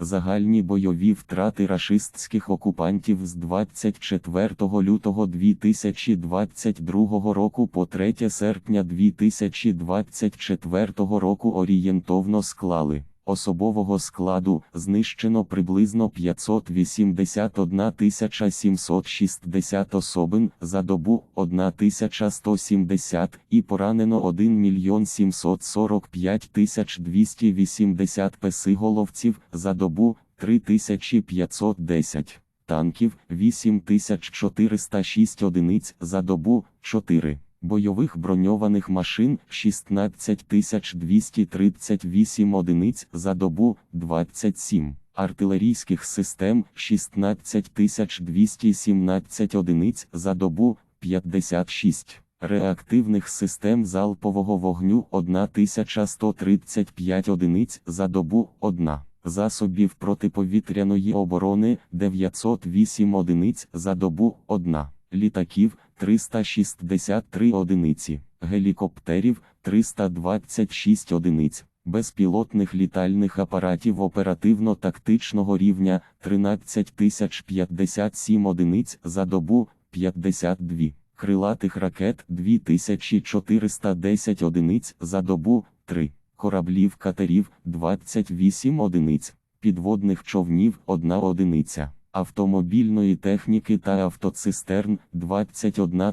Загальні бойові втрати рашистських окупантів з 24 лютого 2022 року по 3 серпня 2024 року орієнтовно склали. Особового складу знищено приблизно 581 760 особин за добу 1170 і поранено 1 мільйон 745 280 песиголовців за добу 3510 танків 8406 одиниць за добу 4 бойових броньованих машин 16238 одиниць за добу 27, артилерійських систем 16217 одиниць за добу 56, реактивних систем залпового вогню 1135 одиниць за добу 1. Засобів протиповітряної оборони 908 одиниць за добу 1, літаків 363 одиниці, гелікоптерів 326 одиниць, безпілотних літальних апаратів оперативно-тактичного рівня 13057 одиниць за добу 52, крилатих ракет 2410 одиниць за добу 3, кораблів катерів 28 одиниць, підводних човнів 1 одиниця автомобільної техніки та автоцистерн 21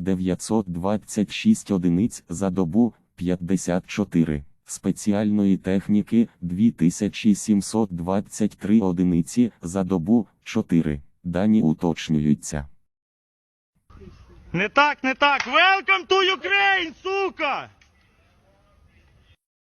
926 одиниць за добу 54, спеціальної техніки 2723 одиниці за добу 4. Дані уточнюються. Не так, не так. Welcome to Ukraine!